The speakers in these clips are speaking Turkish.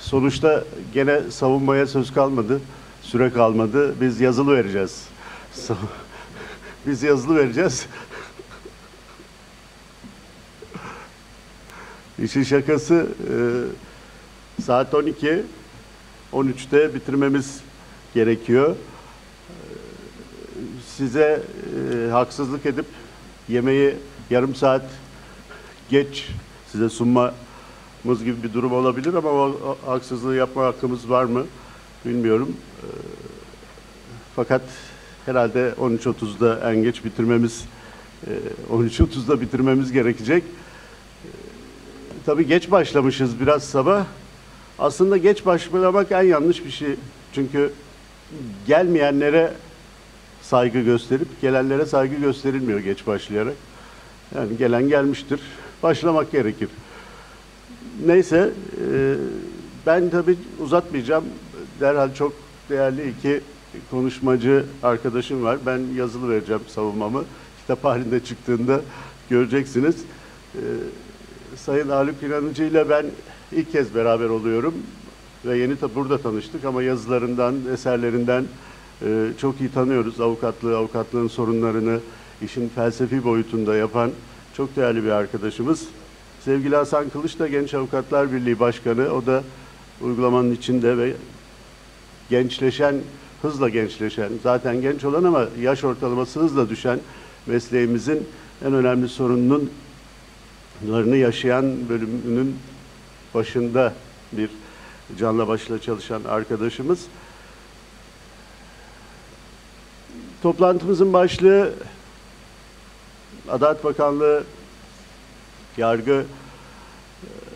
Sonuçta gene savunmaya söz kalmadı, süre kalmadı. Biz yazılı vereceğiz. Biz yazılı vereceğiz. İşin şakası e, saat 12, 13'te bitirmemiz gerekiyor. Size e, haksızlık edip yemeği yarım saat geç size sunmamız gibi bir durum olabilir ama o, haksızlığı yapma hakkımız var mı bilmiyorum. Ee, fakat herhalde 13.30'da en geç bitirmemiz e, 13.30'da bitirmemiz gerekecek. Ee, Tabii geç başlamışız biraz sabah. Aslında geç başlamak en yanlış bir şey. Çünkü gelmeyenlere saygı gösterip gelenlere saygı gösterilmiyor geç başlayarak. Yani gelen gelmiştir. Başlamak gerekir. Neyse, e, ben tabii uzatmayacağım. Derhal çok değerli iki konuşmacı arkadaşım var. Ben yazılı vereceğim savunmamı. Kitap halinde çıktığında göreceksiniz. E, Sayın Haluk İnanıcı ile ben ilk kez beraber oluyorum. Ve yeni ta- burada tanıştık ama yazılarından, eserlerinden e, çok iyi tanıyoruz. Avukatlığı, avukatlığın sorunlarını işin felsefi boyutunda yapan çok değerli bir arkadaşımız. Sevgili Hasan Kılıç da Genç Avukatlar Birliği Başkanı. O da uygulamanın içinde ve gençleşen, hızla gençleşen, zaten genç olan ama yaş ortalaması hızla düşen mesleğimizin en önemli sorununun larını yaşayan bölümünün başında bir canla başla çalışan arkadaşımız. Toplantımızın başlığı Adalet Bakanlığı yargı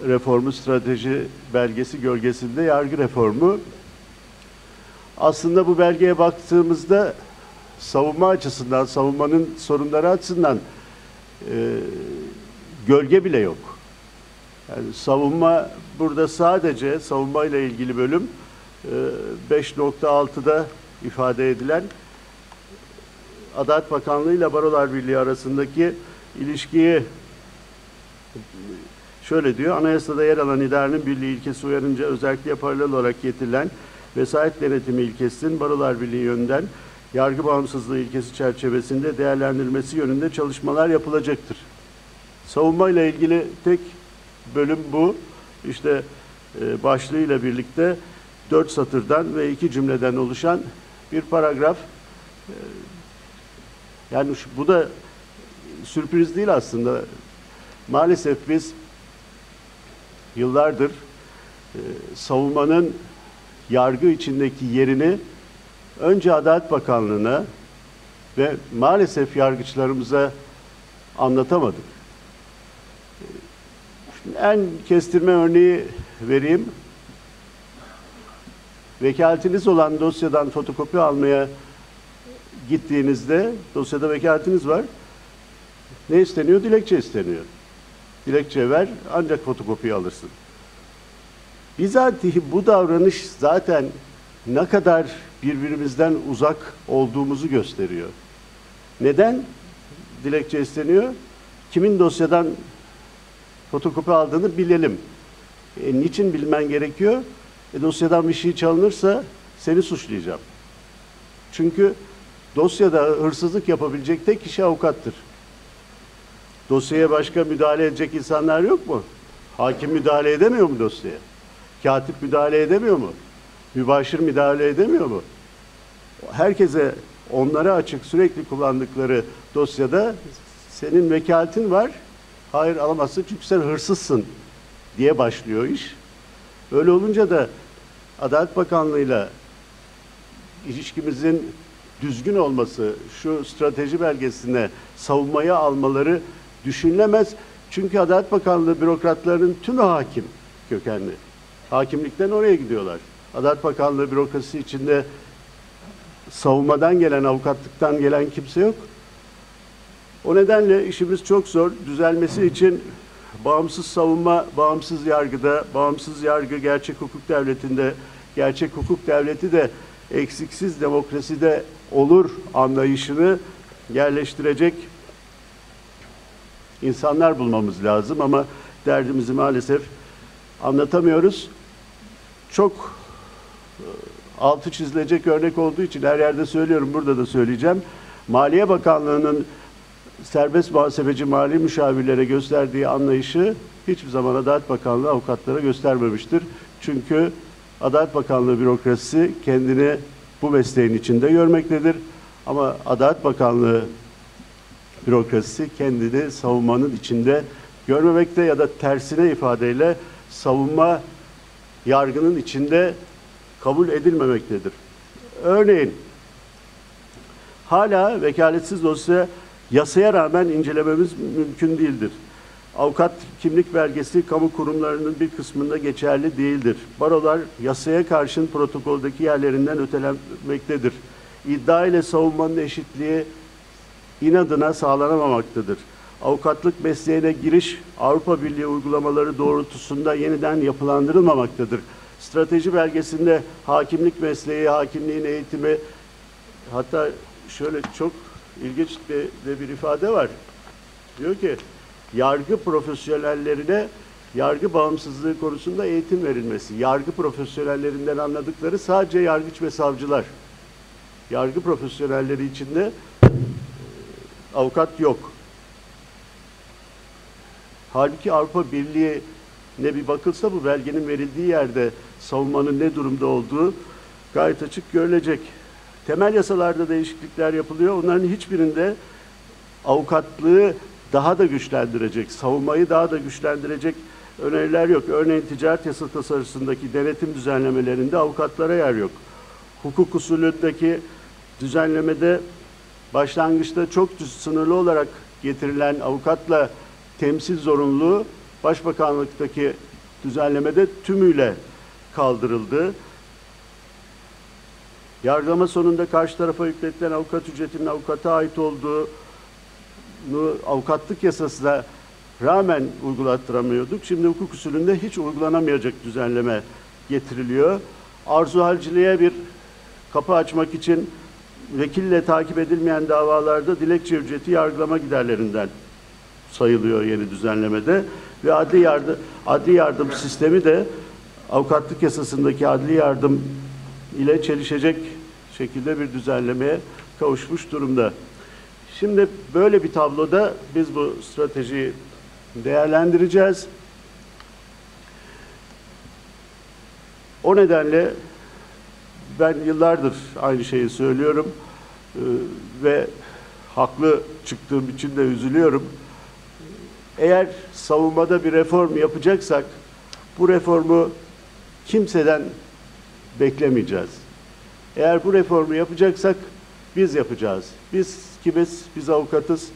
reformu strateji belgesi gölgesinde yargı reformu. Aslında bu belgeye baktığımızda savunma açısından, savunmanın sorunları açısından e, gölge bile yok. Yani savunma burada sadece savunma ile ilgili bölüm e, 5.6'da ifade edilen Adalet Bakanlığı ile Barolar Birliği arasındaki ilişkiyi şöyle diyor. Anayasada yer alan idarenin birliği ilkesi uyarınca özellikle paralel olarak getirilen vesayet denetimi ilkesinin Barolar Birliği yönünden yargı bağımsızlığı ilkesi çerçevesinde değerlendirilmesi yönünde çalışmalar yapılacaktır. Savunma ile ilgili tek bölüm bu. İşte e, başlığıyla birlikte dört satırdan ve iki cümleden oluşan bir paragraf. E, yani şu, bu da sürpriz değil aslında. Maalesef biz yıllardır e, savunmanın yargı içindeki yerini önce Adalet Bakanlığı'na ve maalesef yargıçlarımıza anlatamadık. E, Şimdi en kestirme örneği vereyim. Vekaletiniz olan dosyadan fotokopi almaya gittiğinizde dosyada vekaletiniz var. Ne isteniyor? Dilekçe isteniyor. Dilekçe ver ancak fotokopi alırsın. Bizatihi bu davranış zaten ne kadar birbirimizden uzak olduğumuzu gösteriyor. Neden dilekçe isteniyor? Kimin dosyadan fotokopi aldığını bilelim. E, niçin bilmen gerekiyor? E, dosyadan bir şey çalınırsa seni suçlayacağım. Çünkü dosyada hırsızlık yapabilecek tek kişi avukattır. Dosyaya başka müdahale edecek insanlar yok mu? Hakim müdahale edemiyor mu dosyaya? Katip müdahale edemiyor mu? Mübaşir müdahale edemiyor mu? Herkese onlara açık sürekli kullandıkları dosyada senin vekaletin var. Hayır alamazsın çünkü sen hırsızsın diye başlıyor iş. Öyle olunca da Adalet Bakanlığı'yla ilişkimizin düzgün olması, şu strateji belgesine savunmaya almaları düşünülemez. Çünkü Adalet Bakanlığı bürokratlarının tümü hakim kökenli. Hakimlikten oraya gidiyorlar. Adalet Bakanlığı bürokrasi içinde savunmadan gelen, avukatlıktan gelen kimse yok. O nedenle işimiz çok zor. Düzelmesi için bağımsız savunma, bağımsız yargıda, bağımsız yargı gerçek hukuk devletinde, gerçek hukuk devleti de eksiksiz demokraside olur anlayışını yerleştirecek insanlar bulmamız lazım ama derdimizi maalesef anlatamıyoruz. Çok e, altı çizilecek örnek olduğu için her yerde söylüyorum, burada da söyleyeceğim. Maliye Bakanlığı'nın serbest muhasebeci mali müşavirlere gösterdiği anlayışı hiçbir zaman Adalet Bakanlığı avukatlara göstermemiştir. Çünkü Adalet Bakanlığı bürokrasisi kendini bu mesleğin içinde görmektedir. Ama Adalet Bakanlığı bürokrasisi kendini savunmanın içinde görmemekte ya da tersine ifadeyle savunma yargının içinde kabul edilmemektedir. Örneğin hala vekaletsiz dosya yasaya rağmen incelememiz mümkün değildir. Avukat kimlik belgesi kamu kurumlarının bir kısmında geçerli değildir. Barolar yasaya karşın protokoldeki yerlerinden ötelenmektedir. İddia ile savunmanın eşitliği inadına sağlanamamaktadır. Avukatlık mesleğine giriş Avrupa Birliği uygulamaları doğrultusunda yeniden yapılandırılmamaktadır. Strateji belgesinde hakimlik mesleği, hakimliğin eğitimi hatta şöyle çok ilginç bir, bir ifade var. Diyor ki yargı profesyonellerine yargı bağımsızlığı konusunda eğitim verilmesi. Yargı profesyonellerinden anladıkları sadece yargıç ve savcılar. Yargı profesyonelleri içinde e, avukat yok. Halbuki Avrupa Birliği ne bir bakılsa bu belgenin verildiği yerde savunmanın ne durumda olduğu gayet açık görülecek. Temel yasalarda değişiklikler yapılıyor. Onların hiçbirinde avukatlığı daha da güçlendirecek, savunmayı daha da güçlendirecek öneriler yok. Örneğin ticaret yasa tasarısındaki denetim düzenlemelerinde avukatlara yer yok. Hukuk usulündeki düzenlemede başlangıçta çok sınırlı olarak getirilen avukatla temsil zorunluluğu Başbakanlıktaki düzenlemede tümüyle kaldırıldı. Yargılama sonunda karşı tarafa yükletilen avukat ücretinin avukata ait olduğunu avukatlık yasasına rağmen uygulattıramıyorduk. Şimdi hukuk usulünde hiç uygulanamayacak düzenleme getiriliyor. Arzu halciliğe bir kapı açmak için vekille takip edilmeyen davalarda dilekçe ücreti yargılama giderlerinden sayılıyor yeni düzenlemede ve adli yardım adli yardım sistemi de avukatlık yasasındaki adli yardım ile çelişecek şekilde bir düzenlemeye kavuşmuş durumda. Şimdi böyle bir tabloda biz bu stratejiyi değerlendireceğiz. O nedenle ben yıllardır aynı şeyi söylüyorum ee, ve haklı çıktığım için de üzülüyorum. Eğer savunmada bir reform yapacaksak bu reformu kimseden beklemeyeceğiz. Eğer bu reformu yapacaksak biz yapacağız. Biz kimiz? Biz avukatız,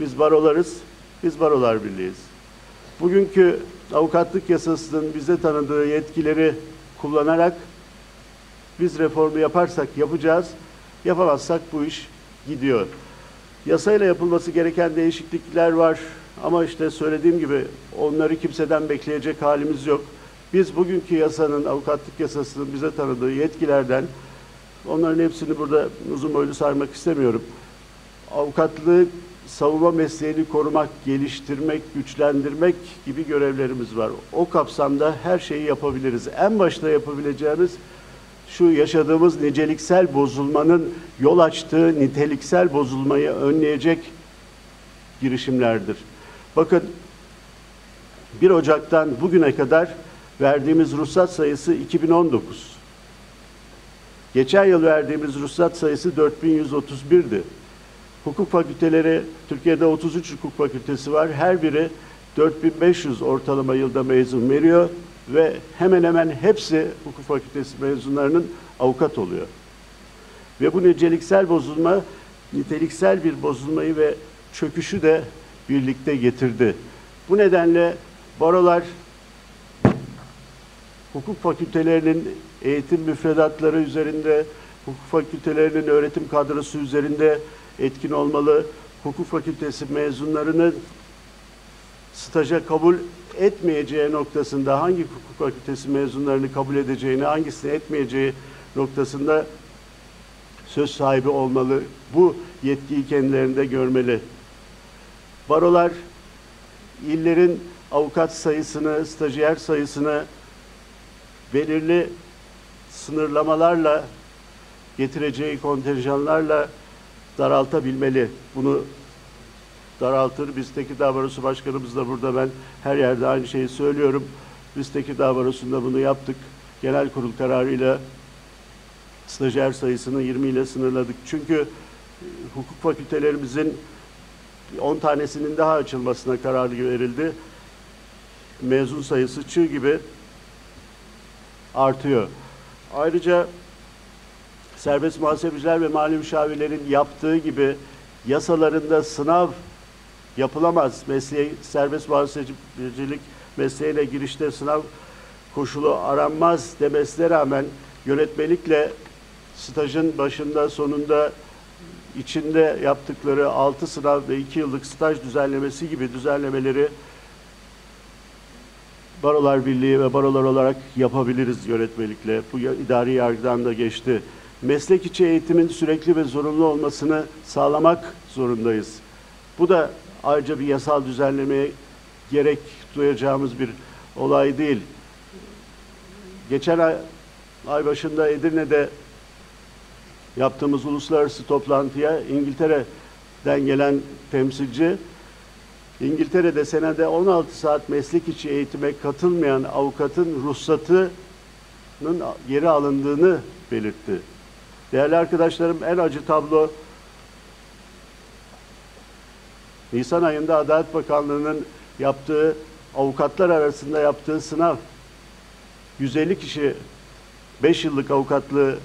biz barolarız, biz barolar birliğiz. Bugünkü avukatlık yasasının bize tanıdığı yetkileri kullanarak biz reformu yaparsak yapacağız, yapamazsak bu iş gidiyor. Yasayla yapılması gereken değişiklikler var ama işte söylediğim gibi onları kimseden bekleyecek halimiz yok. Biz bugünkü yasanın, avukatlık yasasının bize tanıdığı yetkilerden, onların hepsini burada uzun boylu sarmak istemiyorum. Avukatlığı, savunma mesleğini korumak, geliştirmek, güçlendirmek gibi görevlerimiz var. O kapsamda her şeyi yapabiliriz. En başta yapabileceğimiz şu yaşadığımız niceliksel bozulmanın yol açtığı niteliksel bozulmayı önleyecek girişimlerdir. Bakın 1 Ocak'tan bugüne kadar verdiğimiz ruhsat sayısı 2019. Geçen yıl verdiğimiz ruhsat sayısı 4131'di. Hukuk fakülteleri, Türkiye'de 33 hukuk fakültesi var. Her biri 4500 ortalama yılda mezun veriyor ve hemen hemen hepsi hukuk fakültesi mezunlarının avukat oluyor. Ve bu niceliksel bozulma, niteliksel bir bozulmayı ve çöküşü de birlikte getirdi. Bu nedenle barolar hukuk fakültelerinin eğitim müfredatları üzerinde, hukuk fakültelerinin öğretim kadrosu üzerinde etkin olmalı. Hukuk fakültesi mezunlarını staja kabul etmeyeceği noktasında hangi hukuk fakültesi mezunlarını kabul edeceğini, hangisini etmeyeceği noktasında söz sahibi olmalı. Bu yetkiyi kendilerinde görmeli. Barolar illerin avukat sayısını, stajyer sayısını belirli sınırlamalarla getireceği kontenjanlarla daraltabilmeli. Bunu daraltır. Biz Tekirdağ Barosu Başkanımız da burada ben her yerde aynı şeyi söylüyorum. Biz Tekirdağ Barosu'nda bunu yaptık. Genel kurul kararıyla stajyer sayısını 20 ile sınırladık. Çünkü e, hukuk fakültelerimizin 10 tanesinin daha açılmasına karar verildi. Mezun sayısı çığ gibi artıyor. Ayrıca serbest muhasebeciler ve mali müşavirlerin yaptığı gibi yasalarında sınav yapılamaz. Mesleği serbest muhasebecilik mesleğine girişte sınav koşulu aranmaz demesine rağmen yönetmelikle stajın başında sonunda içinde yaptıkları 6 sınav ve 2 yıllık staj düzenlemesi gibi düzenlemeleri Barolar Birliği ve barolar olarak yapabiliriz yönetmelikle. Bu idari yargıdan da geçti. Meslek içi eğitimin sürekli ve zorunlu olmasını sağlamak zorundayız. Bu da ayrıca bir yasal düzenlemeye gerek duyacağımız bir olay değil. Geçen ay, ay başında Edirne'de yaptığımız uluslararası toplantıya İngiltere'den gelen temsilci İngiltere'de senede 16 saat meslek içi eğitime katılmayan avukatın ruhsatının geri alındığını belirtti. Değerli arkadaşlarım en acı tablo Nisan ayında Adalet Bakanlığı'nın yaptığı avukatlar arasında yaptığı sınav 150 kişi 5 yıllık avukatlığı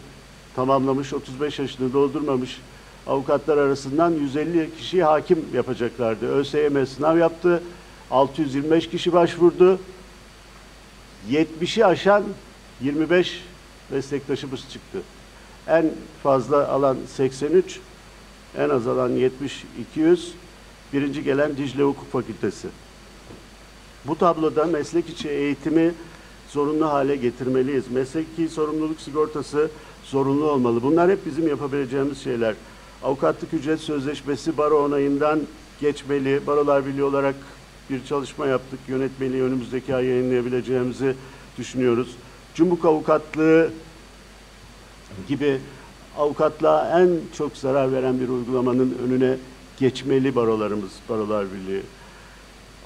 tamamlamış, 35 yaşını doldurmamış avukatlar arasından 150 kişiyi hakim yapacaklardı. ÖSYM sınav yaptı. 625 kişi başvurdu. 70'i aşan 25 meslektaşımız çıktı. En fazla alan 83, en az alan 70, 200. Birinci gelen Dicle Hukuk Fakültesi. Bu tabloda meslek içi eğitimi zorunlu hale getirmeliyiz. Mesleki sorumluluk sigortası zorunlu olmalı. Bunlar hep bizim yapabileceğimiz şeyler. Avukatlık ücret sözleşmesi baro onayından geçmeli. Barolar Birliği olarak bir çalışma yaptık. Yönetmeliği önümüzdeki ay yayınlayabileceğimizi düşünüyoruz. Cumbuk avukatlığı gibi avukatlığa en çok zarar veren bir uygulamanın önüne geçmeli barolarımız, Barolar Birliği.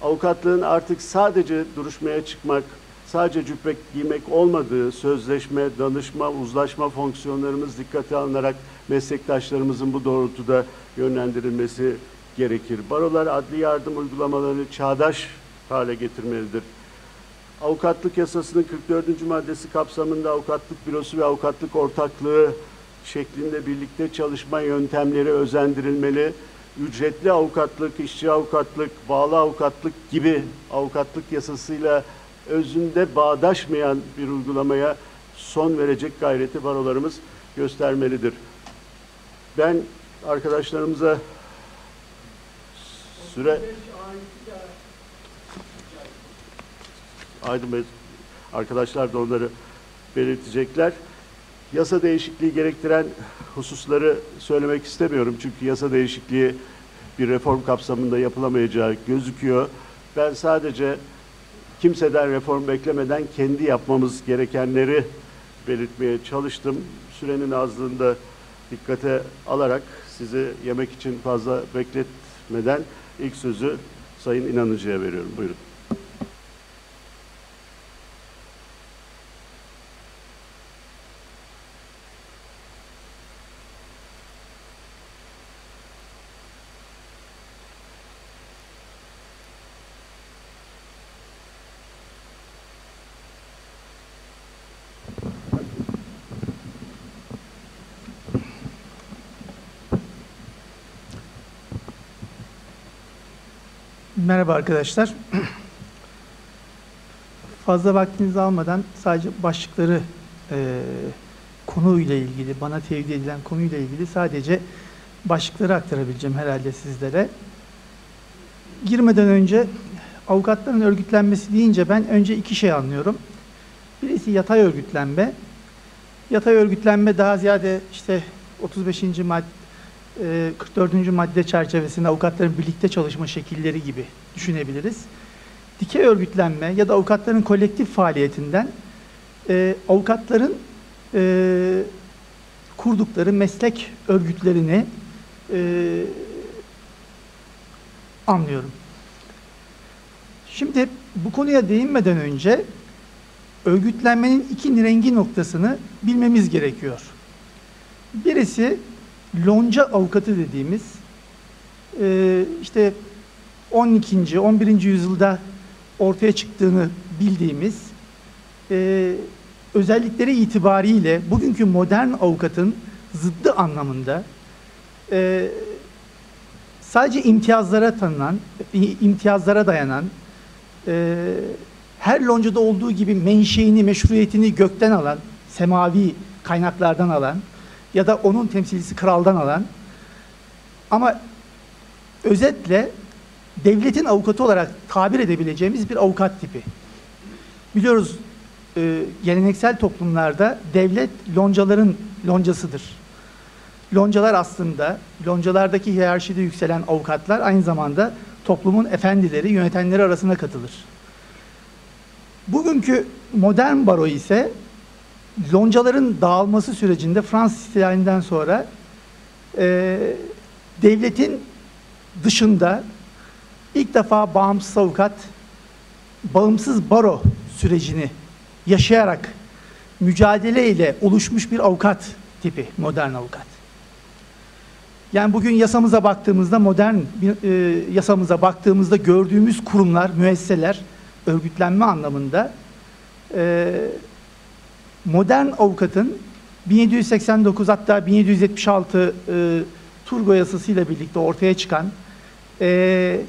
Avukatlığın artık sadece duruşmaya çıkmak, sadece cübbe giymek olmadığı sözleşme, danışma, uzlaşma fonksiyonlarımız dikkate alınarak meslektaşlarımızın bu doğrultuda yönlendirilmesi gerekir. Barolar adli yardım uygulamalarını çağdaş hale getirmelidir. Avukatlık yasasının 44. maddesi kapsamında avukatlık bürosu ve avukatlık ortaklığı şeklinde birlikte çalışma yöntemleri özendirilmeli. Ücretli avukatlık, işçi avukatlık, bağlı avukatlık gibi avukatlık yasasıyla özünde bağdaşmayan bir uygulamaya son verecek gayreti barolarımız göstermelidir. Ben arkadaşlarımıza süre Aydın Bey arkadaşlar da onları belirtecekler. Yasa değişikliği gerektiren hususları söylemek istemiyorum. Çünkü yasa değişikliği bir reform kapsamında yapılamayacağı gözüküyor. Ben sadece kimseden reform beklemeden kendi yapmamız gerekenleri belirtmeye çalıştım. Sürenin azlığında dikkate alarak sizi yemek için fazla bekletmeden ilk sözü Sayın İnanıcı'ya veriyorum. Buyurun. Merhaba arkadaşlar. Fazla vaktinizi almadan sadece başlıkları e, konuyla ilgili, bana tevdi edilen konuyla ilgili sadece başlıkları aktarabileceğim herhalde sizlere. Girmeden önce avukatların örgütlenmesi deyince ben önce iki şey anlıyorum. Birisi yatay örgütlenme. Yatay örgütlenme daha ziyade işte 35. mad e, 44. madde çerçevesinde avukatların birlikte çalışma şekilleri gibi düşünebiliriz. Dikey örgütlenme ya da avukatların kolektif faaliyetinden e, avukatların e, kurdukları meslek örgütlerini e, anlıyorum. Şimdi bu konuya değinmeden önce örgütlenmenin iki rengi noktasını bilmemiz gerekiyor. Birisi lonca avukatı dediğimiz e, işte 12. 11. yüzyılda ortaya çıktığını bildiğimiz e, özellikleri itibariyle bugünkü modern avukatın zıddı anlamında e, sadece imtiyazlara tanınan, imtiyazlara dayanan, e, her loncada olduğu gibi menşeini, meşruiyetini gökten alan, semavi kaynaklardan alan ya da onun temsilcisi kraldan alan ama özetle devletin avukatı olarak tabir edebileceğimiz bir avukat tipi. Biliyoruz e, geleneksel toplumlarda devlet loncaların loncasıdır. Loncalar aslında, loncalardaki hiyerarşide yükselen avukatlar aynı zamanda toplumun efendileri, yönetenleri arasına katılır. Bugünkü modern baro ise loncaların dağılması sürecinde Fransız ihtilalinden sonra e, devletin dışında ilk defa bağımsız avukat, bağımsız baro sürecini yaşayarak mücadele ile oluşmuş bir avukat tipi, modern avukat. Yani bugün yasamıza baktığımızda, modern e, yasamıza baktığımızda gördüğümüz kurumlar, müesseseler, örgütlenme anlamında e, modern avukatın 1789 hatta 1776 e, Turgo yasasıyla birlikte ortaya çıkan e,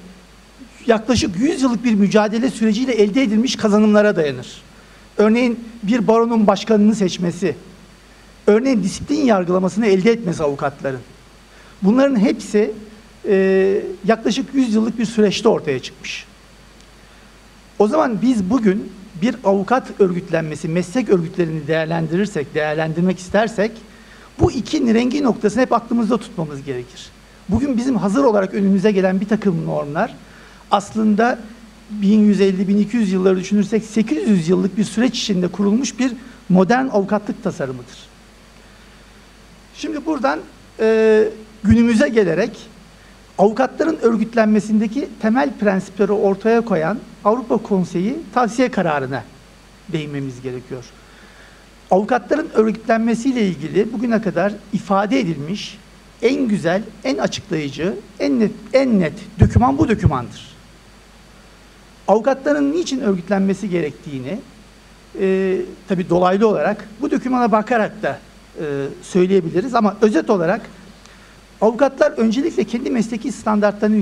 yaklaşık 100 yıllık bir mücadele süreciyle elde edilmiş kazanımlara dayanır. Örneğin bir baronun başkanını seçmesi, örneğin disiplin yargılamasını elde etmesi avukatların. Bunların hepsi e, yaklaşık 100 yıllık bir süreçte ortaya çıkmış. O zaman biz bugün bir avukat örgütlenmesi, meslek örgütlerini değerlendirirsek, değerlendirmek istersek bu iki rengi noktasını hep aklımızda tutmamız gerekir. Bugün bizim hazır olarak önümüze gelen bir takım normlar aslında 1150-1200 yılları düşünürsek 800 yıllık bir süreç içinde kurulmuş bir modern avukatlık tasarımıdır. Şimdi buradan e, günümüze gelerek avukatların örgütlenmesindeki temel prensipleri ortaya koyan Avrupa Konseyi tavsiye kararına değinmemiz gerekiyor. Avukatların örgütlenmesiyle ilgili bugüne kadar ifade edilmiş en güzel, en açıklayıcı, en net, en net döküman bu dökümandır. Avukatların niçin örgütlenmesi gerektiğini e, tabii dolaylı olarak bu dökümana bakarak da e, söyleyebiliriz ama özet olarak avukatlar öncelikle kendi mesleki standartlarını